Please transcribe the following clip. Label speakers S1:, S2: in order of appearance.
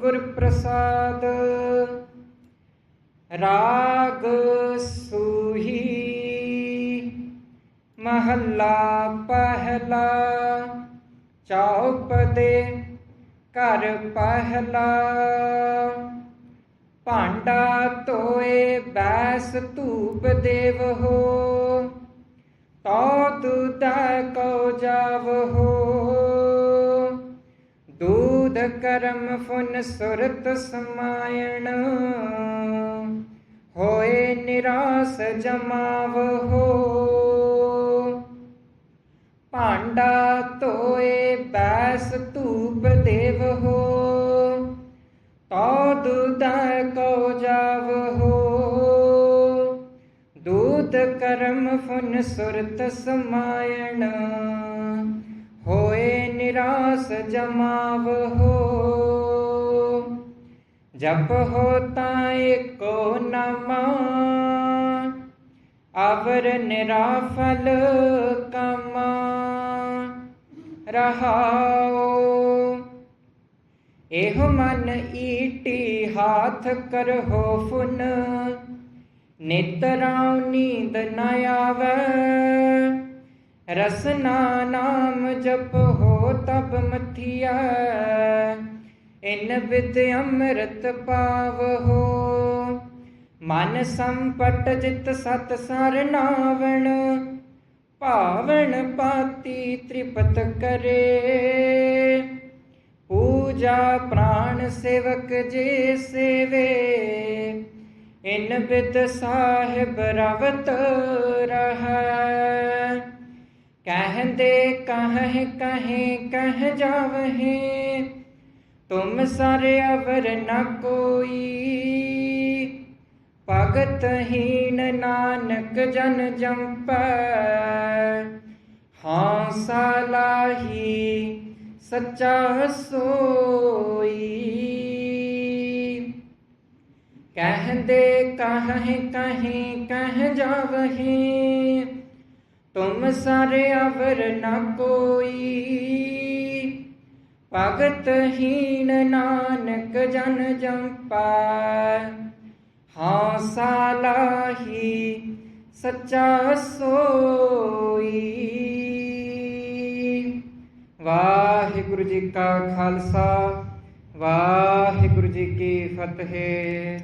S1: ਗੁਰ ਪ੍ਰਸਾਦ ਰਾਗ ਸੂਹੀ, ਮਹੱਲਾ ਪਹਿਲਾ, ਚੌਪਦੇ ਘਰ ਪਹਿਲਾ। ਭਾਂਡਾ ਧੋਏ ਬੈਸ ਧੂਪ ਦੇਵ ਹੋ, ਤੋ ਦੁਦਾ ਕੋ ਜਾਵ ਹੋ। ਕਰਮ ਫੁਨ ਸੁਰਤ ਸਮਾਇਣ। ਹੋਏ ਨਿਰਾਸ ਜਮਾਵ ਹੋ। ਭਾਂਡਾ ਧੋਏ ਬੈਸ ਧੂਪ ਦੇਵ ਹੋ। ਤੋ ਕੋ ਜਾਵ ਹੋ। ਦੂਤ ਕਰਮ ਫੁਨ ਸੁਰਤ ਸਮਾਇਣ। ਹੋਏ ਨਿਰਾਸ ਜਮਾਵ ਹੋ। ਜਪ ਹੋ ਤਾਂ ਏਕੋ ਨਮਾ ਅਵਰ ਨਿਰਾਫਲ ਕਮਾ। ਰਹਾਓ, ਇਹੋ ਮਨ ਈਟੀ ਹਾਥ ਕਰਹੁ ਫੁਨ। ਨਿਤ ਨਿਤਰਾਉ ਨੀਂਦ ਨ ਆਵੈ। ਰਸਨਾ ਨਾਮ ਜਪ ਹੋ ਤਬ ਮਥਿਆ, ਇਨ ਵਿਦ ਅੰਮ੍ਰਿਤ ਪਾਵਹੋ ਮਨ ਸੰਪਟ ਜਿਤ ਸਤ ਸਰ ਭਾਵਨ ਪਾਤੀ ਤ੍ਰਿਪਤ ਕਰੇ। ਪੂਜਾ ਪ੍ਰਾਣ ਸੇਵਕ ਜੇ ਸੇਵੇ, ਇਨ ਬਿਦ ਸਾਹਿਬ ਰਵਤ ਰਹੈ। ਕਹਿੰਦੇ ਕਹੇ ਕਹੇ ਕਹਿ ਜਾਵਹਿ ਤੁਮ ਸਾਰੇ ਅਵਰ ਨ ਕੋਈ ਭਗਤ ਹੀਨ ਨਾਨਕ ਜਨ ਜੰਪੈ ਹਾਂ ਸਾਲਾਹੀ ਸੱਚਾ ਸੋਈ ਕਹਿੰਦੇ ਕਹੇ ਕਹੇ ਕਹਿ ਜਾਵਹਿ ਤੁਮ ਸਾਰੇ ਅਵਰ ਨਾ ਕੋਈ। ਭਗਤ ਹੀਨ ਨਾਨਕ ਜਨ ਜੰਪਾ ਹਾਂ ਸਾਲਾਹੀ ਸੱਚਾ ਸੋਈ। ਵਾਹਿਗੁਰੂ ਜੀ ਕਾ ਖਾਲਸਾ, ਵਾਹਿਗੁਰੂ ਜੀ ਕੀ ਫਤਿਹ।